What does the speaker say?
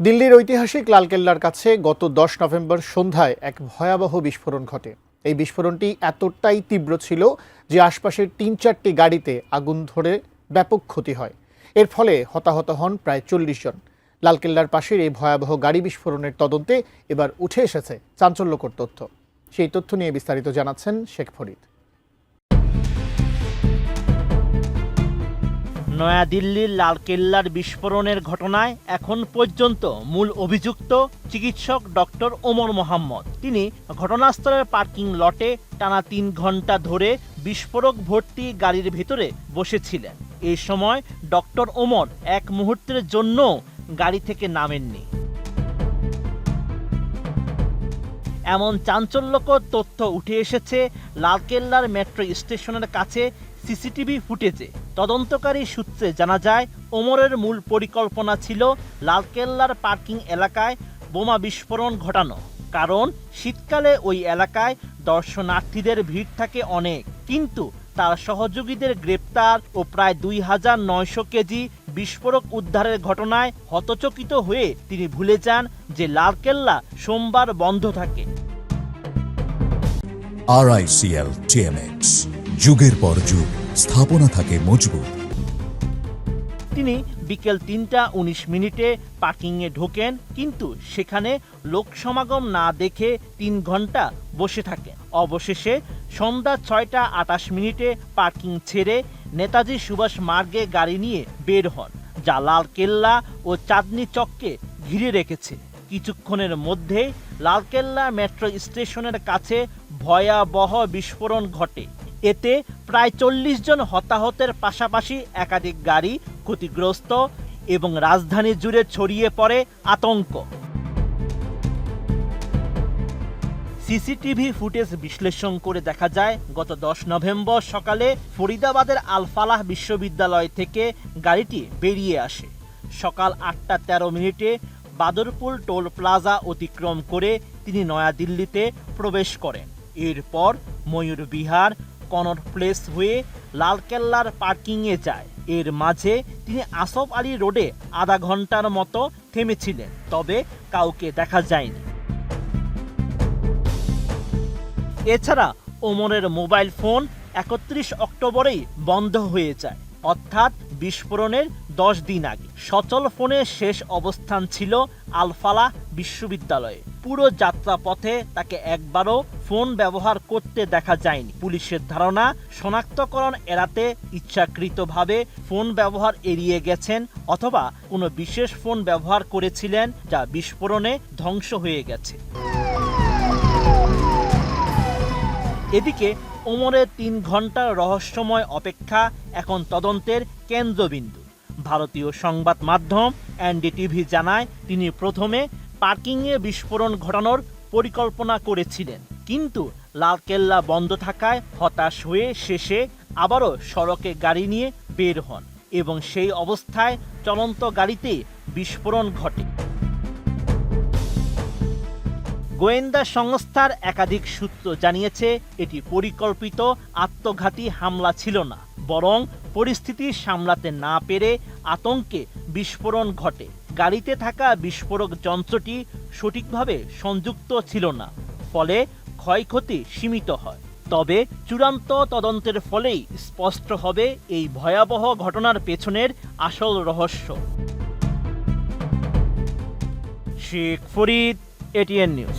দিল্লির ঐতিহাসিক লালকেল্লার কাছে গত দশ নভেম্বর সন্ধ্যায় এক ভয়াবহ বিস্ফোরণ ঘটে। এই বিস্ফোরণটি এতটাই তীব্র ছিল যে আশপাশের তিন চারটি গাড়িতে আগুন ধরে ব্যাপক ক্ষতি হয়। এর ফলে হতাহত হন প্রায় চল্লিশ জন। লালকেল্লার পাশের এই ভয়াবহ গাড়ি বিস্ফোরণের তদন্তে এবার উঠে এসেছে চাঞ্চল্যকর তথ্য। সেই তথ্য নিয়ে বিস্তারিত জানাচ্ছেন শেখ ফরিদ। নয়াদিল্লির লালকেল্লার বিস্ফোরণের ঘটনায় এখন পর্যন্ত মূল অভিযুক্ত চিকিৎসক ডক্টর ওমর মোহাম্মদ। তিনি ঘটনাস্থলের পার্কিং লটে টানা তিন ঘণ্টা ধরে বিস্ফোরক ভর্তি গাড়ির ভেতরে বসেছিলেন। এই সময় ডক্টর ওমর এক মুহূর্তের জন্য গাড়ি থেকে নামেননি। এমন চাঞ্চল্যকর তথ্য উঠে এসেছে লালকেল্লার মেট্রো স্টেশনের কাছে সিসিটিভি ফুটেজে তদন্তকারী সূত্রে জানা যায়, ওমরের মূল পরিকল্পনা ছিল লালকেল্লার পার্কিং এলাকায় বোমা বিস্ফোরণ ঘটানো। কারণ, শীতকালে ওই এলাকায় দর্শনার্থীদের ভিড় থাকে অনেক। কিন্তু তার সহযোগীদের গ্রেপ্তার ও প্রায় দুই হাজার নয়শো কেজি বিস্ফোরক উদ্ধারের ঘটনায় হতচকিত হয়ে তিনি ভুলে যান যে লালকেল্লা সোমবার বন্ধ থাকে। আরআইসিএল টিএমএক্স যুগের পর যুগ। স্থাপনা থাকে মজবুত। তিনি বিকেল তিনটা উনিশ মিনিটে পার্কিংয়ে ঢোকেন, কিন্তু সেখানে লোক সমাগম না দেখে তিন ঘণ্টা বসে থাকেন। অবশেষে সন্ধ্যা ছয়টা আটাশ মিনিটে পার্কিং ছেড়ে নেতাজি সুভাষ মার্গে গাড়ি নিয়ে বের হন, যা লাল কেল্লা ও চাঁদনি চককে ঘিরে রেখেছে। কিছুক্ষণের মধ্যে লালকেল্লা মেট্রো স্টেশনের কাছে ভয়াবহ বিস্ফোরণ ঘটে। এতে প্রায় চল্লিশ জন হতাহতের পাশাপাশি একাধিক গাড়ি ক্ষতিগ্রস্ত এবং রাজধানী জুড়ে ছড়িয়ে পড়ে আতঙ্ক। সিসিটিভি ফুটেজ বিশ্লেষণ করে দেখা যায়, গত দশ নভেম্বর সকালে ফরিদাবাদের আলফালাহ বিশ্ববিদ্যালয় থেকে গাড়িটি বেরিয়ে আসে। সকাল আটটা তেরো মিনিটে বাদরপুল টোল প্লাজা অতিক্রম করে তিনি নয়াদিল্লিতে প্রবেশ করেন। এরপর ময়ূর বিহার কনট প্লেস হয়ে লালকেল্লার পার্কিংয়ে যায়। এর মাঝে তিনি আসফ আলী রোডে আধা ঘণ্টার মতো থেমেছিলেন, তবে কাউকে দেখা যায়নি। এছাড়া ওমরের মোবাইল ফোন একত্রিশ অক্টোবরেই বন্ধ হয়ে যায়, অর্থাৎ বিস্ফোরণের দশ দিন আগে। সচল ফোনের শেষ অবস্থান ছিল আলফালা বিশ্ববিদ্যালয়ে। পুরো যাত্রাপথে তাকে একবারও ফোন ব্যবহার করতে দেখা যায়নি। পুলিশের ধারণা, শনাক্তকরণ এড়াতে ইচ্ছাকৃতভাবে ফোন ব্যবহার এড়িয়ে গেছেন অথবা কোনো বিশেষ ফোন ব্যবহার করেছিলেন যা বিস্ফোরণে ধ্বংস হয়ে গেছে। এদিকে ওমরের তিন ঘণ্টার রহস্যময় অপেক্ষা এখন তদন্তের কেন্দ্রবিন্দু। ভারতীয় সংবাদ মাধ্যম এনডিটিভি জানায়, তিনি প্রথমে পার্কিংয়ে বিস্ফোরণ ঘটানোর পরিকল্পনা করেছিলেন। কিন্তু লালকেল্লা বন্ধ থাকায় হতাশ হয়ে শেষে আবারও সড়কে গাড়ি নিয়ে বের হন এবং সেই অবস্থায় চলন্ত গাড়িতে বিস্ফোরণ ঘটে। গোয়েন্দা সংস্থার একাধিক সূত্র জানিয়েছে, এটি পরিকল্পিত আত্মঘাতী হামলা ছিল না, বরং পরিস্থিতি সামলাতে না পেরে আতঙ্কে বিস্ফোরণ ঘটে। গাড়িতে থাকা বিস্ফোরক যন্ত্রটি সঠিকভাবে সংযুক্ত ছিল না, ফলে ক্ষয়ক্ষতি সীমিত হয়। তবে চূড়ান্ত তদন্তের ফলেই স্পষ্ট হবে এই ভয়াবহ ঘটনার পেছনের আসল রহস্য। Sheikh Farid ATN news